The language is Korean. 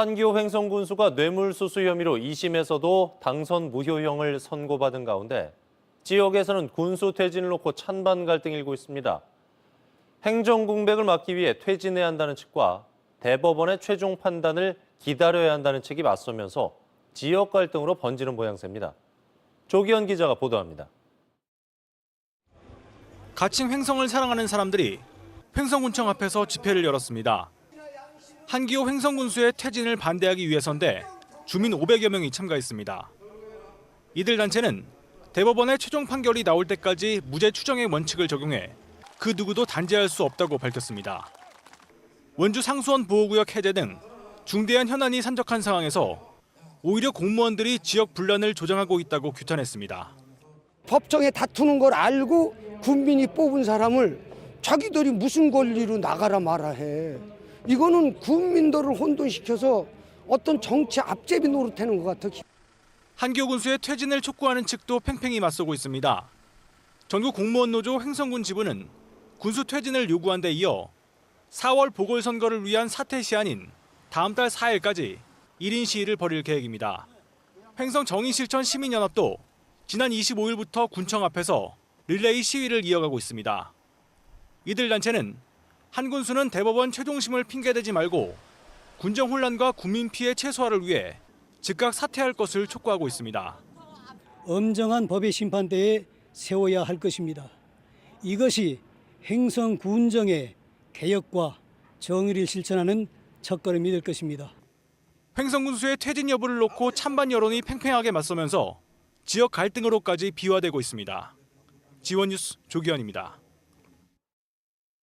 한기호 횡성군수가 뇌물수수 혐의로 2심에서도 당선 무효형을 선고받은 가운데 지역에서는 군수 퇴진을 놓고 찬반 갈등이 일고 있습니다. 행정 공백을 막기 위해 퇴진해야 한다는 측과 대법원의 최종 판단을 기다려야 한다는 측이 맞서면서 지역 갈등으로 번지는 모양새입니다. 조기현 기자가 보도합니다. 가칭 횡성을 사랑하는 사람들이 횡성군청 앞에서 집회를 열었습니다. 한기호 횡성군수의 퇴진을 반대하기 위해서인데 주민 500여 명이 참가했습니다. 이들 단체는 대법원의 최종 판결이 나올 때까지 무죄 추정의 원칙을 적용해 그 누구도 단죄할 수 없다고 밝혔습니다. 원주 상수원 보호구역 해제 등 중대한 현안이 산적한 상황에서 오히려 공무원들이 지역 분란을 조장하고 있다고 규탄했습니다. 법정에 다투는 걸 알고 국민이 뽑은 사람을 자기들이 무슨 권리로 나가라 마라 해. 이거는 국민들을 혼돈시켜서 어떤 정치 앞제비 노릇하는 것 같아. 한기호 군수의 퇴진을 촉구하는 측도 팽팽히 맞서고 있습니다. 전국 공무원 노조 횡성군 지부는 군수 퇴진을 요구한 데 이어 4월 보궐선거를 위한 사퇴 시한인 다음 달 4일까지 1인 시위를 벌일 계획입니다. 횡성 정의실천 시민연합도 지난 25일부터 군청 앞에서 릴레이 시위를 이어가고 있습니다. 이들 단체는 한 군수는 대법원 최종심을 핑계대지 말고 군정 혼란과 국민 피해 최소화를 위해 즉각 사퇴할 것을 촉구하고 있습니다. 엄정한 법의 심판대에 세워야 할 것입니다. 이것이 행성 군정의 개혁과 정의를 실천하는 첫걸음이 될 것입니다. 횡성 군수의 퇴진 여부를 놓고 찬반 여론이 팽팽하게 맞서면서 지역 갈등으로까지 비화되고 있습니다. 지원 뉴스 조기현입니다.